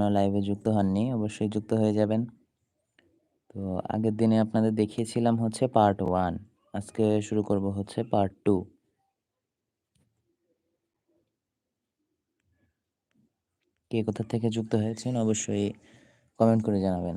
এখনও লাইভে যুক্ত হননি, অবশ্যই যুক্ত হয়ে যাবেন। তো আগের দিনে আপনাদের দেখিয়েছিলাম হচ্ছে পার্ট ওয়ান আজকে শুরু করব হচ্ছে পার্ট টু কে কোথা থেকে যুক্ত হয়েছেন অবশ্যই কমেন্ট করে জানাবেন।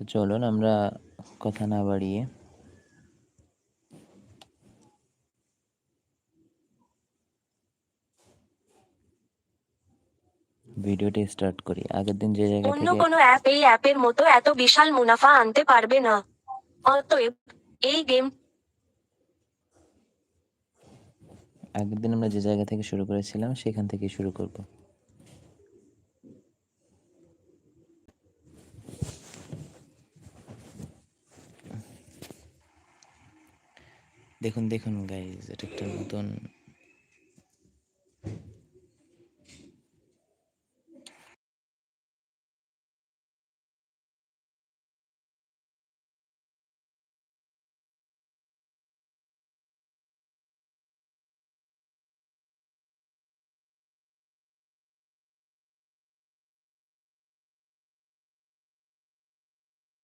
তো চলুন আমরা কথা না বাড়িয়ে ভিডিওটি স্টার্ট করি। আগের দিন যে জায়গা অন্য কোনো অ্যাপ এই অ্যাপের মতো এত বিশাল মুনাফা আনতে পারবে না। অতএব এই গেম আগের দিন আমরা যে জায়গা থেকে শুরু করেছিলাম সেখান থেকে শুরু করব। দেখুন দেখুন গাইজ এটা একটা নতুন